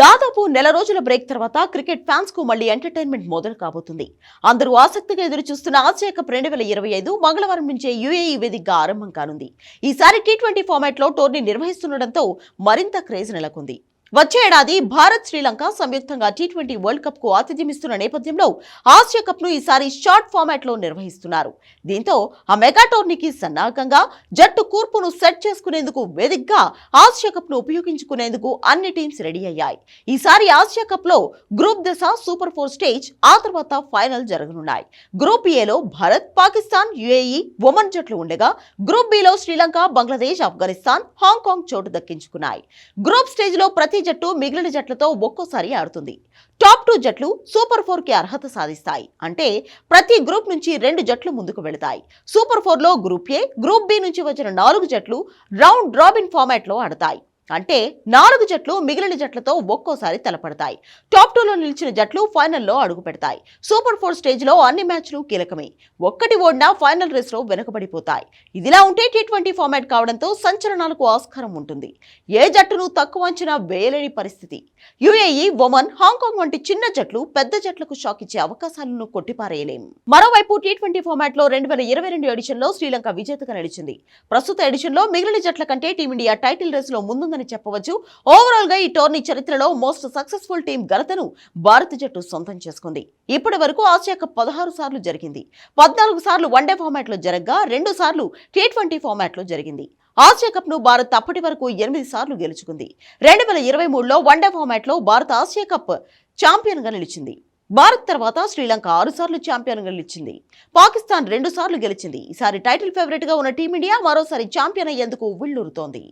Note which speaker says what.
Speaker 1: దాదాపు నెల రోజుల బ్రేక్ తర్వాత క్రికెట్ ఫ్యాన్స్కు మళ్ళీ ఎంటర్టైన్మెంట్ మొదలు కాబోతుంది. అందరూ ఆసక్తిగా ఎదురు చూస్తున్న ఆసియా కప్ రెండు వేల ఇరవై ఐదు మంగళవారం నుంచే యుఏఈ వేదికగా ఆరంభం కానుంది. ఈసారి టీ ట్వంటీ ఫార్మాట్లో టోర్నీ నిర్వహిస్తుండటంతో మరింత క్రేజ్ నెలకొంది. వచ్చే ఏడాది భారత్ శ్రీలంక సంయుక్తంగా టీ ట్వంటీ వరల్డ్ కప్కు ఆతిథ్యమిస్తున్న నేపథ్యంలో ఆసియా కప్ను ఈసారి షార్ట్ ఫార్మాట్లో నిర్వహిస్తున్నారు. దీంతో ఆ మెగా టోర్నీకి సన్నాహకంగా జట్టు కూర్పును సెట్ చేసుకునేందుకు వేదికగా ఆసియా కప్ను ఉపయోగించుకునేందుకు అన్ని టీమ్స్ రెడీ అయ్యాయి. ఈసారి ఆసియా కప్లో గ్రూప్ దశ సూపర్ ఫోర్ స్టేజ్ ఆ తర్వాత ఫైనల్ జరగనున్నాయి. గ్రూప్ ఏలో భారత్ పాకిస్తాన్ యుఏఈ ఒమన్ జట్లు ఉండగా గ్రూప్ బిలో శ్రీలంక బంగ్లాదేశ్ ఆఫ్ఘనిస్తాన్ హాంకాంగ్ చోటు దక్కించుకున్నాయి. గ్రూప్ స్టేజ్లో ప్రతి జట్టు మిగిలిన జట్లతో ఒక్కోసారి ఆడుతుంది. టాప్ టూ జట్లు సూపర్ ఫోర్కి అర్హత సాధిస్తాయి. అంటే ప్రతి గ్రూప్ నుంచి రెండు జట్లు ముందుకు వెళతాయి. సూపర్ ఫోర్లో గ్రూప్ ఏ గ్రూప్ బి నుంచి వచ్చిన నాలుగు జట్లు రౌండ్ రాబిన్ ఫార్మాట్లో ఆడతాయి. అంటే నాలుగు జట్లు మిగిలిన జట్లతో ఒక్కోసారి తలపడతాయి. టాప్ టూలో నిలిచిన జట్లు ఫైనల్లో అడుగు పెడతాయి. సూపర్ ఫోర్ స్టేజ్లో అన్ని మ్యాచ్లు కీలకమే. ఒక్కటి ఓడినా ఫైనల్ రేస్లో వెనుకబడిపోతాయి. ఇదిలా ఉంటే టీ ట్వంటీ ఫార్మాట్ కావడంతో సంచలనాలకు ఆస్కారం ఉంటుంది. ఏ జట్టును తక్కువ అంచనా వేయలేని పరిస్థితి. యుఏఈ ఒమన్ హాంకాంగ్ వంటి చిన్న జట్లు పెద్ద జట్లకు షాక్ ఇచ్చే అవకాశాలను కొట్టిపారేయలేం. మరోవైపు టీ ట్వంటీ ఫార్మాట్లో రెండు వేల ఇరవై రెండు ఎడిషన్లో శ్రీలంక విజేతగా నిలిచింది. ప్రస్తుత ఎడిషన్లో మిగిలిన జట్ల కంటే టీమిండియా టైటిల్ రేసులో లో ముందుందని చెప్పవచ్చు. ఓవరాల్గా ఈ టోర్నీ చరిత్రలో మోస్ట్ సక్సెస్ఫుల్ టీం ఘనతను భారత జట్టు సొంతం చేసుకుంది. ఇప్పటి వరకు ఆసియా కప్ పదహారు సార్లు జరిగింది. పద్నాలుగు సార్లు వన్డే ఫార్మాట్లో జరగగా రెండు సార్లు టీ ట్వంటీ ఫార్మాట్లో జరిగింది. ఆసియా కప్ను భారత్ అప్పటి వరకు ఎనిమిది సార్లు గెలుచుకుంది. రెండు వేల ఇరవై మూడులో వన్డే ఫార్మాట్లో భారత్ ఆసియా కప్ ఛాంపియన్గా నిలిచింది. భారత్ తర్వాత శ్రీలంక ఆరుసార్లు ఛాంపియన్ గెలిచింది పాకిస్తాన్ రెండు సార్లు గెలిచింది. ఈసారి టైటిల్ ఫేవరెట్గా ఉన్న టీమిండియా మరోసారి ఛాంపియన్ అయ్యేందుకు విళ్ళూరుతోంది.